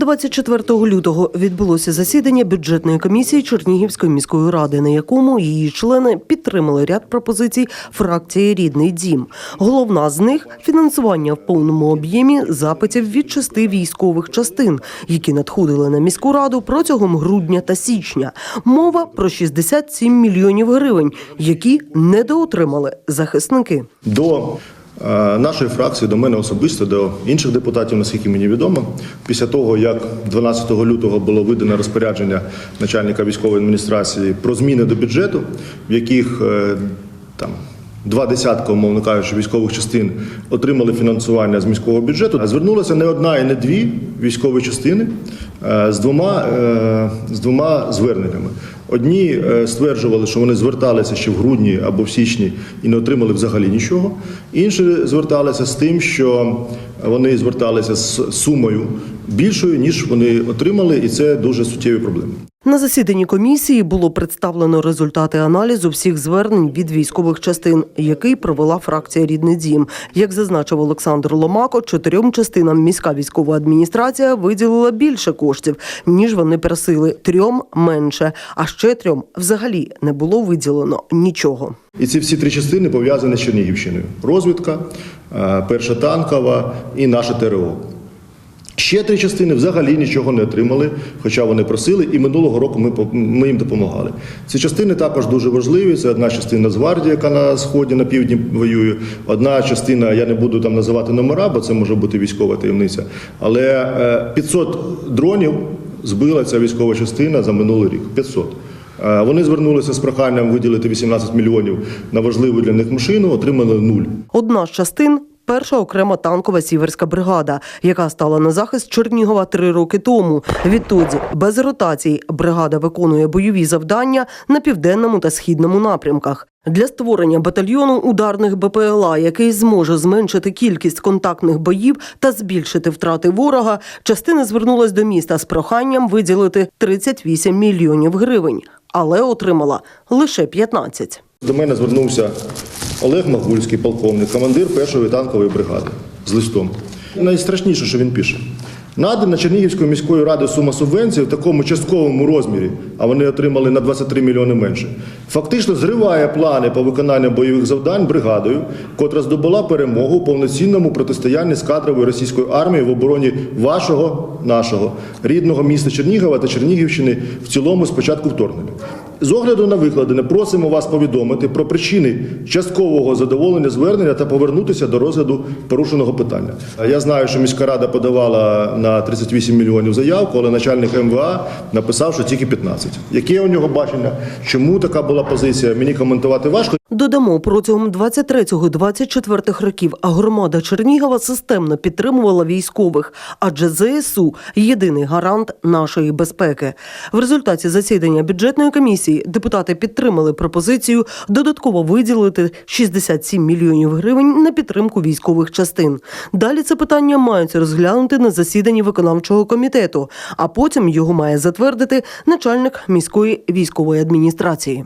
24 лютого відбулося засідання бюджетної комісії Чернігівської міської ради, на якому її члени підтримали ряд пропозицій фракції Рідний дім. Головна з них фінансування в повному об'ємі запитів від шести військових частин, які надходили на міську раду протягом грудня та січня. Мова про 67 мільйонів гривень, які недоотримали захисники. До нашої фракції, до мене особисто, до інших депутатів, наскільки мені відомо, після того, як 12 лютого було видане розпорядження начальника військової адміністрації про зміни до бюджету, в яких е, там. Два десятка, умовно кажучи, військових частин отримали фінансування з міського бюджету. Звернулася не одна і не дві військові частини е, з двома, е, з двома зверненнями. Одні е, стверджували, що вони зверталися ще в грудні або в січні і не отримали взагалі нічого. Інші зверталися з тим, що вони зверталися з сумою більшою, ніж вони отримали, і це дуже суттєві проблеми. На засіданні комісії було представлено результати аналізу всіх звернень від військових частин, який провела фракція Рідний дім. Як зазначив Олександр Ломако, чотирьом частинам міська військова адміністрація виділила більше коштів, ніж вони просили. Трьом менше, а ще трьом взагалі не було виділено нічого. І ці всі три частини пов'язані з Чернігівщиною: розвідка, е, перша танкова і наше ТРО. Ще три частини взагалі нічого не отримали, хоча вони просили, і минулого року ми, ми їм допомагали. Ці частини також дуже важливі. Це одна частина з гвардії, яка на сході на півдні воює. Одна частина, я не буду там називати номера, бо це може бути військова таємниця. Але е, 500 дронів збила ця військова частина за минулий рік. 500. Е, Вони звернулися з проханням виділити 18 мільйонів на важливу для них машину, отримали нуль. Одна з частин. Перша окрема танкова сіверська бригада, яка стала на захист Чернігова три роки тому. Відтоді без ротацій бригада виконує бойові завдання на південному та східному напрямках. Для створення батальйону ударних БПЛА, який зможе зменшити кількість контактних боїв та збільшити втрати ворога, частина звернулась до міста з проханням виділити 38 мільйонів гривень, але отримала лише 15. До мене звернувся Олег Магульський, полковник, командир першої танкової бригади з листом. Найстрашніше, що він пише. Надана Чернігівською міською радою сума субвенції в такому частковому розмірі, а вони отримали на 23 мільйони менше, фактично зриває плани по виконанню бойових завдань бригадою, котра здобула перемогу у повноцінному протистоянні з кадровою російською армією в обороні вашого, нашого рідного міста Чернігова та Чернігівщини в цілому з початку вторгнення. З огляду на викладене, просимо вас повідомити про причини часткового задоволення звернення та повернутися до розгляду порушеного питання. Я знаю, що міська рада подавала на 38 мільйонів заявку, але начальник МВА написав, що тільки 15. Яке у нього бачення? Чому така була позиція? Мені коментувати важко. Додамо, протягом 23-24 років громада Чернігова системно підтримувала військових, адже ЗСУ – єдиний гарант нашої безпеки. В результаті засідання бюджетної комісії депутати підтримали пропозицію додатково виділити 67 мільйонів гривень на підтримку військових частин. Далі це питання мають розглянути на засіданні виконавчого комітету, а потім його має затвердити начальник міської військової адміністрації.